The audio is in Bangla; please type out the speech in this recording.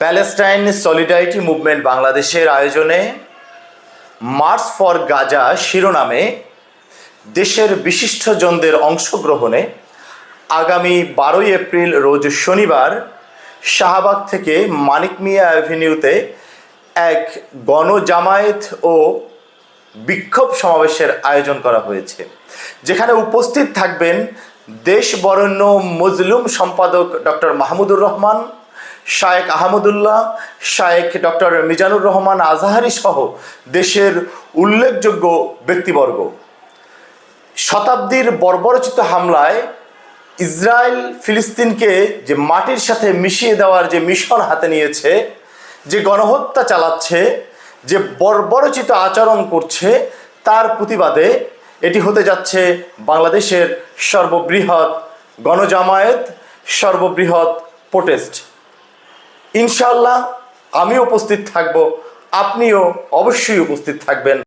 প্যালেস্টাইন সলিডারিটি মুভমেন্ট বাংলাদেশের আয়োজনে মার্চ ফর গাজা শিরোনামে দেশের বিশিষ্টজনদের অংশগ্রহণে আগামী বারোই এপ্রিল রোজ শনিবার শাহবাগ থেকে মানিক মিয়া অ্যাভিনিউতে এক গণজামায়াত ও বিক্ষোভ সমাবেশের আয়োজন করা হয়েছে। যেখানে উপস্থিত থাকবেন দেশ বরেণ্য মজলুম সম্পাদক ডক্টর মাহমুদুর রহমান শায়েক আহমদুল্লাহ শায়েক ডক্টর মিজানুর রহমান আজহারি সহ দেশের উল্লেখযোগ্য ব্যক্তিবর্গ। শতাব্দীর বর্বরচিত হামলায় ইসরায়েল ফিলিস্তিনকে যে মাটির সাথে মিশিয়ে দেওয়ার যে মিশন হাতে নিয়েছে, যে গণহত্যা চালাচ্ছে, যে বর্বরচিত আচরণ করছে, তার প্রতিবাদে এটি হতে যাচ্ছে বাংলাদেশের সর্ববৃহৎ গণজামায়াত, সর্ববৃহৎ প্রোটেস্ট। ইনশাল্লাহ আমি উপস্থিত থাকব আপনিও অবশ্যই উপস্থিত থাকবেন।